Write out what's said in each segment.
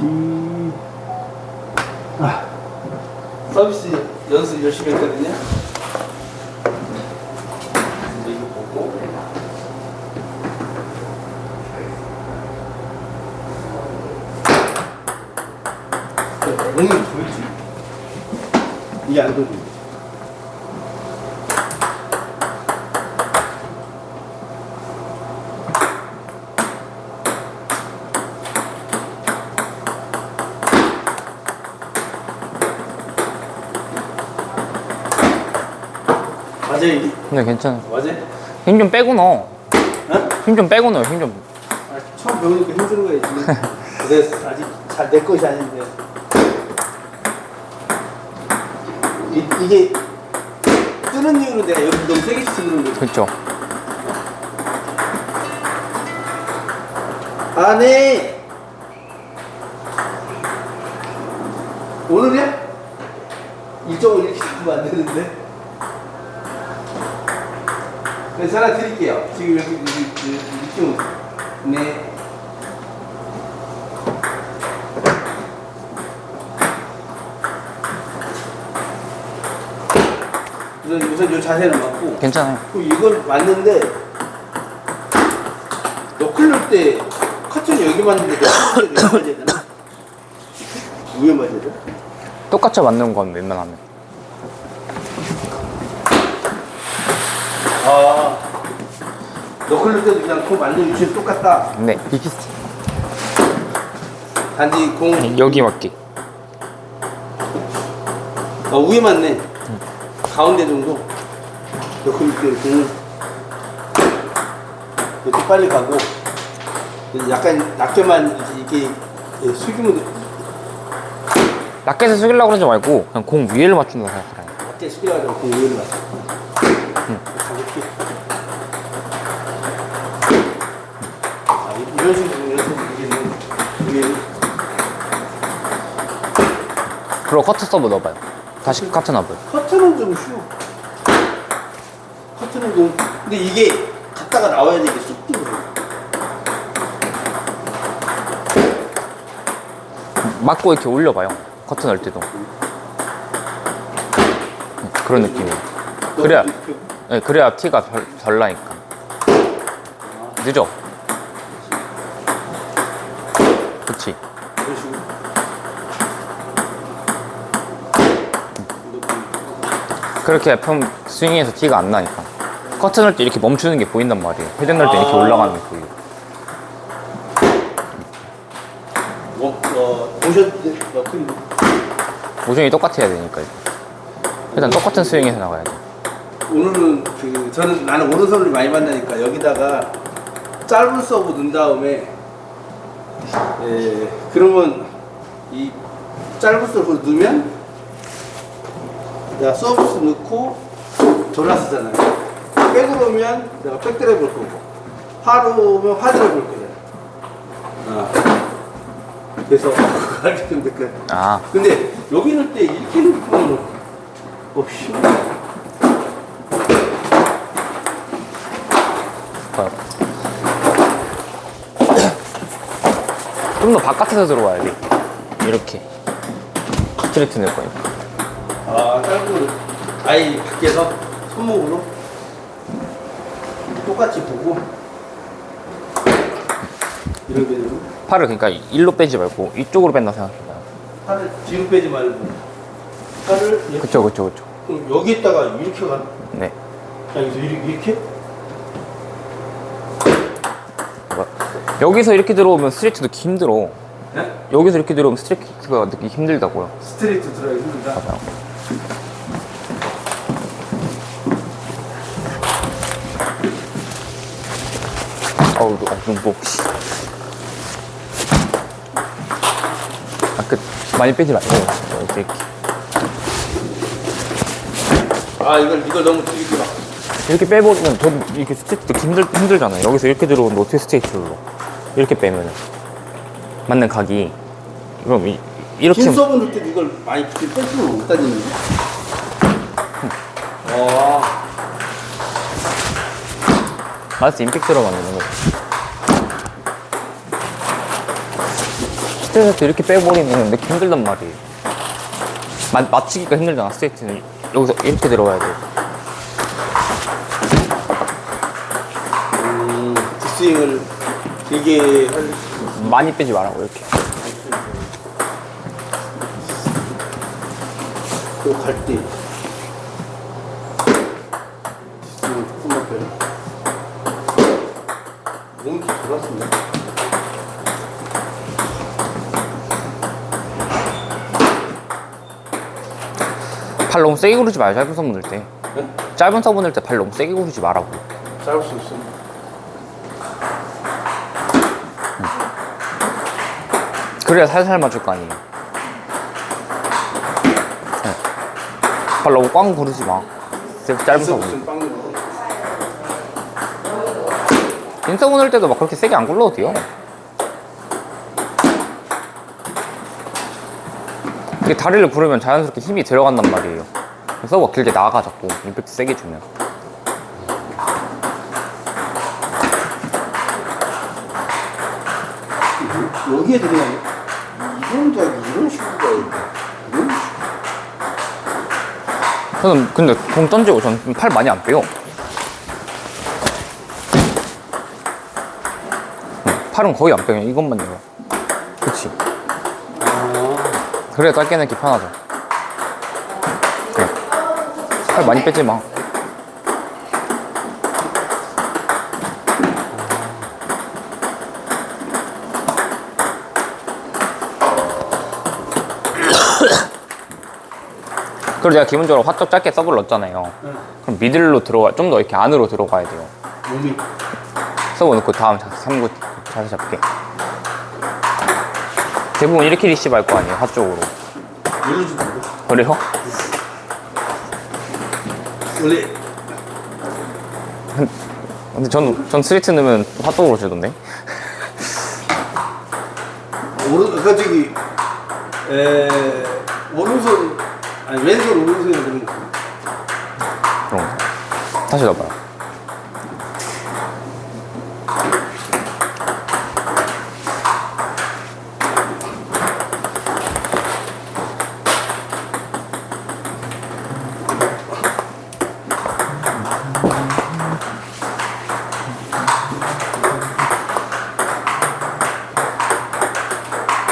디. 아. 서비스 연습 열심히 했거든요. 이제 이거 보고. 공이 보이지? 이게 안 돌지. 맞아 이게? 근데 괜찮아. 맞아? 힘 좀 빼고 넣어. 어? 힘좀 빼고 넣어, 힘 좀. 아, 처음 배우니까 힘든 거야 지금. 그래서 아직 잘 내 것이 아닌데. 이, 이게 뜨는 이유로 내가 여기 너무 세게 치는 거지. 그쵸. 안에 오늘이야? 이쪽을 이렇게 잡으면 안 되는데. 그래서 하나 드릴게요. 지금 여기 여기 이쪽 네. 우선 우선 이 자세는 맞고 괜찮아요. 그 이걸 맞는데 너클 넣을 때 커튼이 여기 맞는데 너클 여기 맞아야 되나? 위에 맞아야 돼? 똑같이 맞는 건 웬만하면. 아. 너클 넣을 때도 그냥 공 맞는 위치는 똑같다. 네, 비슷해. 단지 공. 여기 맞게. 어, 위에 맞네. 가운데 정도. 너클 넣을 때 공을 이렇게 빨리 가고. 약간 낮게만 이렇게 이렇게 숙이면 라켓을 숙이려고 그러지 말고, 그냥 공 위에를 맞춘다 생각하라. 낮게 숙여가지고 공 위를 맞춰 가볍게 아, 이- 이런 식으로 식으로 이기는 이게 그리고 커트 서브 넣어봐요. 다시 커트 넣어봐요. 커트는 좀 쉬워 커트는 좀 근데 이게 갔다가 나와야 되게 쑥 들어 맞고 이렇게 올려봐요. 커트 넣을 때도. 음, 그런 느낌이에요. 그래야, 네, 그래야 티가 덜, 덜 나니까. 늦어. 그치. 식으로 그렇게 편 스윙에서 티가 안 나니까. 커트 넣을 때 이렇게 멈추는 게 보인단 말이에요. 헤드 넣을 때 이렇게 아. 올라가는 게 보여요. 뭐, 어, 모션 너클 모션이 똑같아야 되니까. 일단 똑같은 스윙에서 나가야 돼. 오늘은 그 저는 나는 오른손을 많이 만나니까 여기다가 짧은 서브 넣은 다음에 예 그러면 이 짧은 서브 넣으면 내가 서브스 넣고 돌아서잖아요. 백으로 오면 내가 백드라이브 볼 거고 하로 오면 하드라이브 볼 거잖아요. 아 그래서 알기 때문에 그 아, 근데 여기 넣을 때 이렇게 넣으면 어 힘들어 봐요. 좀 더 바깥에서 들어와야 돼. 이렇게. 스트레이트 낼 거예요. 아, 짧은 아예 밖에서 손목으로 똑같이 보고 이렇게 되면 팔을 그러니까 일로 빼지 말고 이쪽으로 뺀다 생각해봐요. 팔을 뒤로 빼지 말고 팔을 이렇게 그쵸, 그쵸, 그쵸. 그럼 여기에다가 이렇게 가 네. 그냥 여기서 이렇게, 이렇게? 봐봐. 여기서 이렇게 들어오면 스트레이트 넣기 힘들어. 네? 여기서 이렇게 들어오면 스트레이트가 넣기 힘들다고요. 스트레이트 들어가기 힘들다 봐봐요. 어우, 아, 눈목. 씨. 아, 끝. 많이 빼지 말고. 이렇게. 아 이걸 이걸 너무 이렇게 막 이렇게 빼버리면 더 이렇게 스트레이트 힘들, 힘들잖아요. 여기서 이렇게 들어오면 어떻게 스트레이트를 넣어? 이렇게 빼면 맞는 각이. 그럼 이, 이렇게. 긴 서브 넣을 때 이걸 많이 뺄 필요는 없다는 얘기 아 마스 임팩트로 만드는 거. 스트레이트 이렇게 빼버리면 내게 힘들단 말이에요. 맞, 맞추기가 힘들잖아, 스트레이트는. 여기서 이렇게 들어가야 돼. 음, 뒷스윙을 길게 할 많이 빼지 말라고, 이렇게. 조금만 빼요. 몸이 좀 돌았습니다. 팔 너무 세게 구르지 마요, 짧은 서브 넣을 때. 네? 짧은 서브 넣을 때 팔 너무 세게 구르지 말라고. 짧을 수 있습니다. 그래야 살살 맞을 거 아니에요. 네. 팔 너무 꽝 구르지 마. 짧은 서브. 무슨 빵으로. 인서브 넣을 때도 막 그렇게 세게 안 굴러도 돼요. 이게 다리를 구르면 자연스럽게 힘이 들어간단 말이에요. 서브가 길게 나가 자꾸 임팩트 세게 주면. 여기에 들어가요. 이런 도 이런 식으로. 이런 식으로. 저는 근데 공 던지고 저는 팔 많이 안 빼요. 응, 팔은 거의 안 빼요. 이것만 해요. 그치. 아, 그래야 짧게 내기 편하죠. 그래. 팔 많이 빼지 마. 그리고 제가 기본적으로 화쪽 짧게 서브를 넣었잖아요. 응. 그럼 미들로 들어가, 좀 더 이렇게 안으로 들어가야 돼요. 몸이 서브 넣고 다음 3구 자세 잡게. 대부분 이렇게 리시브 할 거 아니에요, 화쪽으로. 그래요? 원래 근데 전, 전 스리트 넣으면 핫도그로 주던데? 오른 그 저기 에 오른손 아니 왼손 오른손이 그런 거. 거. 다시 넣어봐요.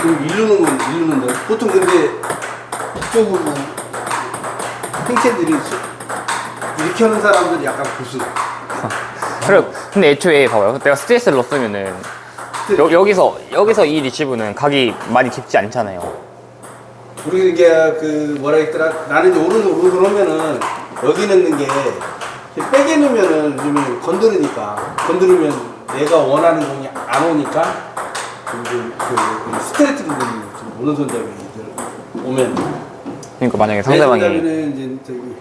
그럼 이루는 건 이루는데 보통 근데 이쪽으로 행체들이 하는 사람들이 약간 고수. 그래, 근데 애초에 봐봐요. 내가 스트레스를 넣었으면은 여, 여기서 여기서 이 리시브는 각이 많이 깊지 않잖아요. 우리 이게 그 뭐라 했더라 나는 이제 오른손 오른손 하면은 여기 넣는 게 이렇게 빼게 넣으면은 요즘에 건드리니까 건드리면 내가 원하는 공이 안 오니까 그, 그, 그 스트레이트 부분이 좀 오른손잡이들 오면 그러니까 만약에 상대방이 왼손잡이는 이제 저기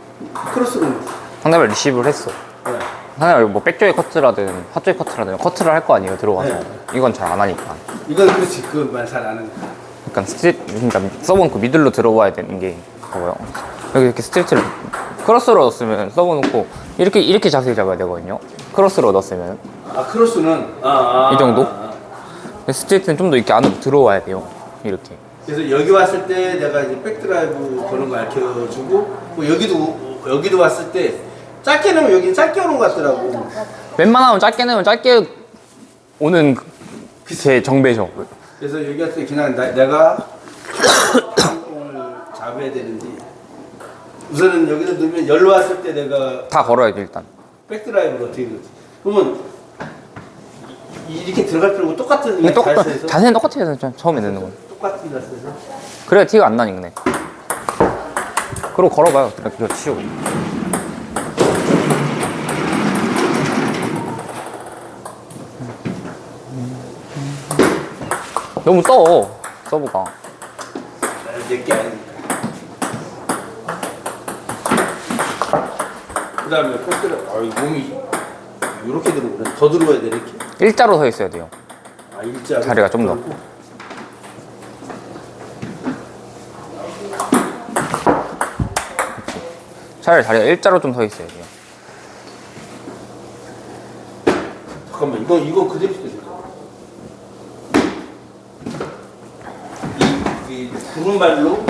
크로스로 넣어. 상대방이 리시브를 했어. 네. 상대방이 뭐 백조의 커트라든 핫조의 커트라든 커트를 할 거 아니에요 들어가서. 네. 이건 잘 안 하니까. 이건 그렇지 그말 잘 아는 거. 그러니까 스트레 그러니까 서브는 그 미들로 들어와야 되는 게 봐봐요. 여기 이렇게 스트레이트를 크로스로 넣었으면 서브 놓고 이렇게 이렇게 자세히 잡아야 되거든요. 크로스로 넣었으면 아 크로스는 아, 아, 이 정도? 아, 아. 스트레이트는 좀더 이렇게 안으로 들어와야 돼요. 이렇게. 그래서 여기 왔을 때 내가 이제 백드라이브 거는 거 알려주고 뭐 여기도 여기도 왔을 때 짧게 넣으면 여기 짧게 오는 것 같더라고. 웬만하면 짧게 내면 짧게 오는 그제 정배죠. 그래서 여기 왔을 때 그냥 나, 내가 공을 잡아야 되는지 우선은 여기서 넣으면 열로 왔을 때 내가 다 걸어야죠 일단. 백드라이브를 어떻게 넣지? 그러면 이- 이렇게 들어갈 필요고 똑같은 근데 똑같 자세에서 자세는 똑같아요. 좀 처음에 넣는 건. 똑같은 자세에서 그래야 티가 안 나니까. 그리고 걸어봐요. 이렇게 치우고. 너무 떠 서브가. 내게 아니니까. 그 다음에 백드라이브 아, 이 몸이 이렇게 들어오네. 더 들어와야 돼 이렇게. 일자로 서 있어야 돼요. 아, 일자 자리가 좀 더. 차라리 자리가 일자로 좀 서 있어야 돼요. 잠깐만 이거 이거 그대로 있어야 돼. 이 굵은 발로.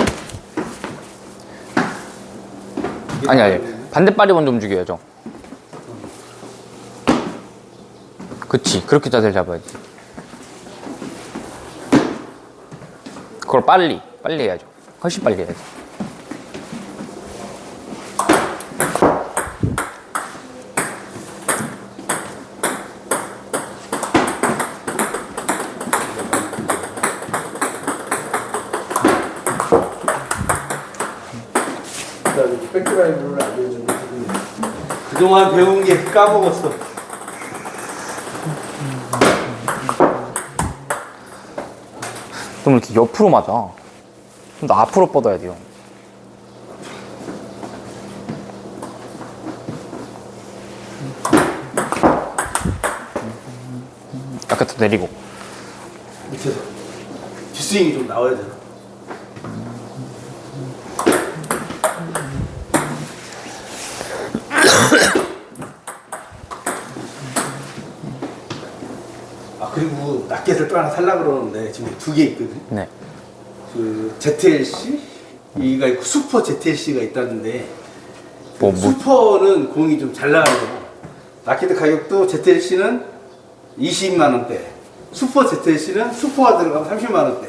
아니 아니 반대발이 먼저 움직여야죠. 그치 그렇게 자세를 잡아야지. 그걸 빨리 빨리 해야죠. 훨씬 빨리 해야지 그다음에 백드라이브를 알려주는 그동안 배운 게 까먹었어. 좀 이렇게 옆으로 맞아 좀 더 앞으로 뻗어야 돼요 약간 더 내리고 밑에서 뒷스윙이 좀 나와야 돼. 아 그리고 라켓을 또 하나 살라 그러는데 지금 두 개 있거든. 네 그 ZLC 이가 있고 슈퍼 ZLC가 있다는데 뭐, 뭐, 슈퍼는 공이 좀 잘 나가는 거. 라켓 가격도 ZLC는 20만 원대, 슈퍼 ZLC는 슈퍼가 들어가면 30만 원대.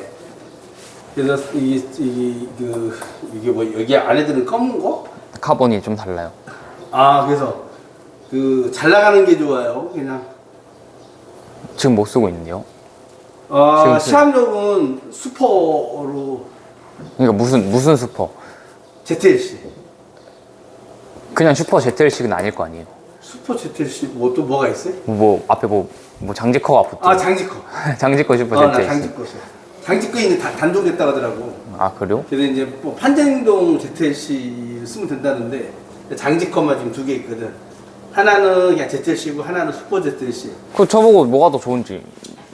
그래서 이게 이게 그 이게 뭐 여기 안에 드는 검은 거? 카본이 좀 달라요 아 그래서 그 잘 나가는 게 좋아요. 그냥 지금 못 쓰고 있는데요 아 지금 그- 시합력은 슈퍼로 그러니까 무슨 무슨 슈퍼 ZLC, 그냥 슈퍼 ZL식은 아닐 거 아니에요 슈퍼 ZLC 뭐 또 뭐가 있어요? 뭐 앞에 뭐, 뭐 장지커가 붙죠 아 장지커. 장지커 슈퍼 어, 나 ZLC 장지꺼 써. 장지꺼 있는 다 단종됐다고 하더라고. 아 그래요? 그래서 이제 뭐 판정동 ZLC 쓰면 된다는데 장지꺼만 지금 두 개 있거든. 하나는 그냥 ZLC고 하나는 슈퍼 ZLC. 그 저보고 뭐가 더 좋은지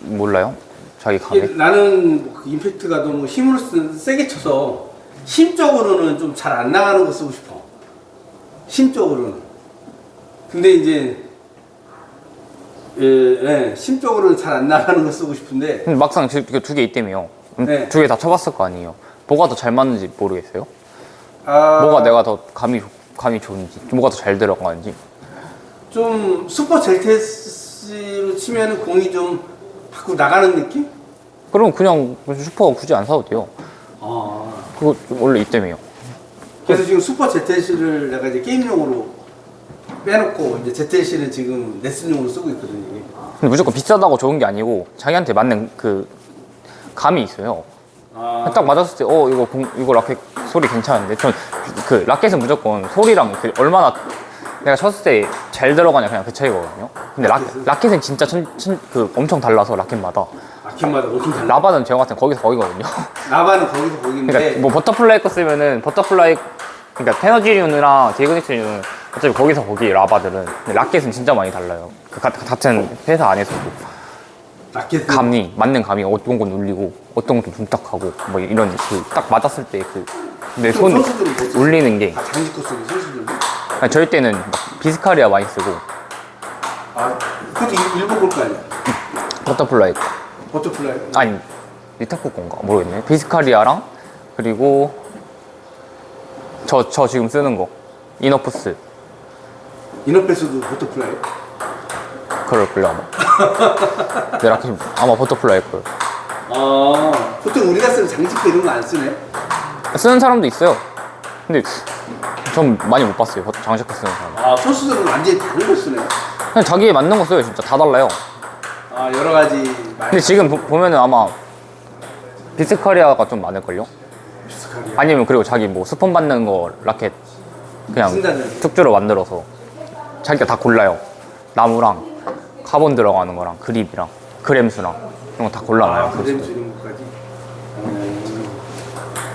몰라요? 자기 감에? 나는 그 임팩트가 너무 힘으로 쓰, 세게 쳐서 심적으로는 좀 잘 안 나가는 거 쓰고 싶어. 심적으로는. 근데 이제 예, 예, 심적으로는 잘 안 나가는 거 쓰고 싶은데 근데 막상 두 개 있다며요 네. 두 개 다 쳐봤을 거 아니에요 뭐가 더 잘 맞는지 모르겠어요? 아, 뭐가 내가 더 감이 좋- 감이 좋은지 뭐가 더 잘 들어가는지 좀 슈퍼 젤테스로 치면은 공이 좀 밖으로 나가는 느낌? 그럼 그냥 슈퍼 굳이 안 사도 돼요 아. 그거 원래 있다며요 그래서 지금 슈퍼 ZLC를 내가 이제 게임용으로 빼놓고 이제 ZLC는 지금 레슨용으로 쓰고 있거든요. 근데 무조건 비싸다고 좋은 게 아니고 자기한테 맞는 그 감이 있어요 아, 딱 맞았을 때, 어, 이거, 공, 이거 라켓 소리 괜찮은데? 전 그 라켓은 무조건 소리랑 그 얼마나 내가 쳤을 때 잘 들어가냐, 그냥 그 차이거든요. 근데 라, 라켓은? 라켓은 진짜 천, 천, 그 엄청 달라서 라켓마다. 라켓마다 엄청 달라. 라바는 제가 봤을 땐 거기서 거기거든요. 라바는 거기서 거기인데 그러니까 뭐 버터플라이 거 쓰면은 버터플라이, 그러니까 테너지리온이랑 제이그닉스는 어차피 거기서 거기 라바들은. 근데 라켓은 진짜 많이 달라요. 그 가- 같은 회사 안에서도. 라켓 감이, 맞는 감이 어떤 건 눌리고, 어떤 건 둔탁하고, 뭐 이런 그 딱 맞았을 때 그, 내 손 선수들은 뭐 쓰지? 울리는 게다 장지코 쓰는 선수들. 아니, 저희 때는 막 비스카리아 많이 쓰고. 아, 그것도 일- 일본 걸거 아니야? 버터플라이. 버터플라이. 아니 리타코 건가? 모르겠네. 비스카리아랑 그리고 저 저 지금 쓰는 거. 이너프스. 이너패스도 버터플라이. 그럴 걸요 아마. 내 라켓 아마 버터플라이 걸. 아, 보통 우리가 쓰는 장지코 이런 거 안 쓰네. 쓰는 사람도 있어요. 근데 전 많이 못 봤어요 장식코 쓰는 사람 아, 선수들은 완전히 다른 거 쓰네. 그냥 자기에 맞는 거 써요 진짜 다 달라요 아, 여러 가지 많이 근데 지금 보, 보면은 아마 비스카리아가 좀 많을걸요 비스카리아. 아니면 그리고 자기 뭐 스폰 받는 거 라켓 그냥. 특주로 만들어서 자기가 다 골라요. 나무랑 카본 들어가는 거랑 그립이랑 그램수랑 이런 거 다 골라놔요. 아, 그램 이런 것까지. 음,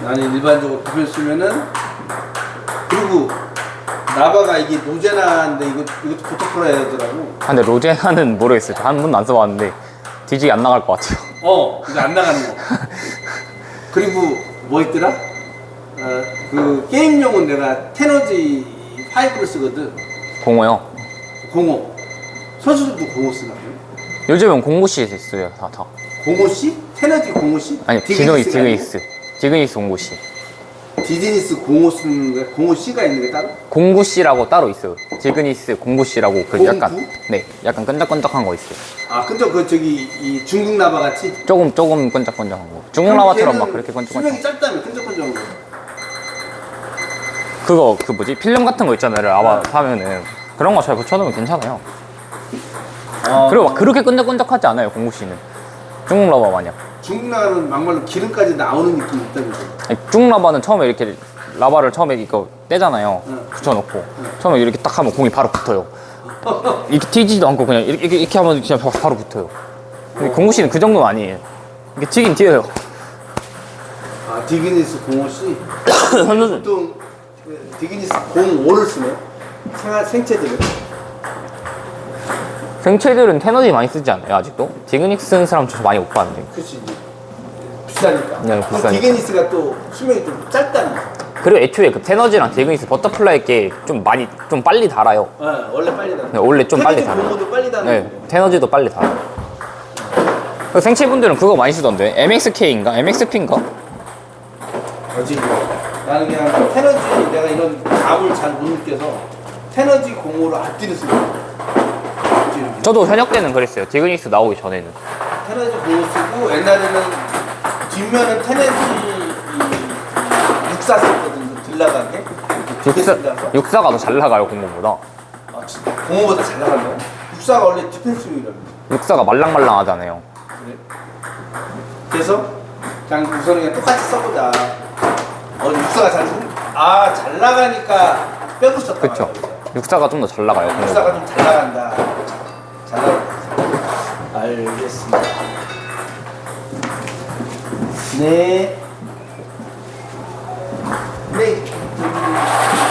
나는 일반적으로 구별 쓰면은 그리고 나바가 이게 노제나인데 이거 이것도 버터플라이 하더라고. 아, 근데 로제나는 모르겠어요. 저 한 번도 안 써봤는데 뒤지게 안 나갈 것 같아요. 어, 이거 안 나가는 거. 그리고 뭐 있더라? 어, 그 게임용은 내가 테너지 5를 쓰거든. 공호요. 공호. 선수들도 공호 쓰나요? 요즘은 공구시 있어요. 다 다. 공호 씨? 테너지 공호 씨? 아니 디그이스 디그이스. 디그니스 09C. 디즈니스 05 쓰는 거야? 05C가 있는 게 따로? 09C라고 따로 있어요. 디그니스 09C라고 그 약간 09? 네, 약간 끈적끈적한 거 있어요. 아 근데 그 저기 이 중국 라바 같이 조금 조금 끈적끈적한 거. 중국 라바처럼 막 그렇게 끈적끈적. 수명이 짧다면 끈적끈적한 거 그거 그 뭐지 필름 같은 거 있잖아요. 라바 사면은 그런 거 잘 붙여놓으면 괜찮아요. 아, 그리고 막 그렇게 끈적끈적하지 않아요. 09C는 중국 라바 마냥. 중국 라바는 막말로 기름까지 나오는 느낌이 있다면서 아니, 중국 라바는 처음에 이렇게 라바를 처음에 이거 떼잖아요. 응. 붙여놓고 처음에 이렇게 딱 하면 공이 바로 붙어요. 이렇게 튀지도 않고 그냥 이렇게 이렇게, 이렇게 하면 그냥 바- 바로 붙어요. 근데 09C는 그 정도는 아니에요. 이게 튀긴 튀어요. 아 디그니스 05C 선수는 보통 그 디그니스 05를 쓰네 생활 생체들은 생체들은 테너지 많이 쓰지 않아요 아직도? 디그닉스 쓰는 사람 저 많이 못 봤는데 그렇지 비싸니까 네, 비싸니까. 디그니스가 또 수명이 좀 짧다는 거 그리고 애초에 그 테너지랑 디그닉스 버터플라이 게 좀 많이 좀 빨리 달아요 어, 원래 빨리 다 네, 원래 좀 빨리 달아요. 고모도 빨리 다는 네거 테너지도 빨리 달아요 그 생체분들은 그거 많이 쓰던데 MXK인가? MXP인가? 뭐지 나는 그냥 테너지 내가 이런 감을 잘 못 느껴서 테너지 공모를 앞뒤로 쓰고 저도 현역 때는 그랬어요 디그닉스 나오기 전에는 테너지 공모 쓰고 옛날에는 뒷면은 테너지 이 육사 썼거든요 들나가게 육사, 육사가 더 잘 나가요 공무보다 아, 진짜? 공모보다 잘 나간다 육사가 원래 디펜스용이라며 육사가 말랑말랑 하잖아요 그래? 그래서 그냥 우선은 그냥 똑같이 써보자. 어, 육사가 잘, 아, 잘 나가니까 빼고 썼다. 그쵸 육사가 좀 더 잘 나가요 공무 육사가 좀 잘 나간다. Yes. Ne. Ne.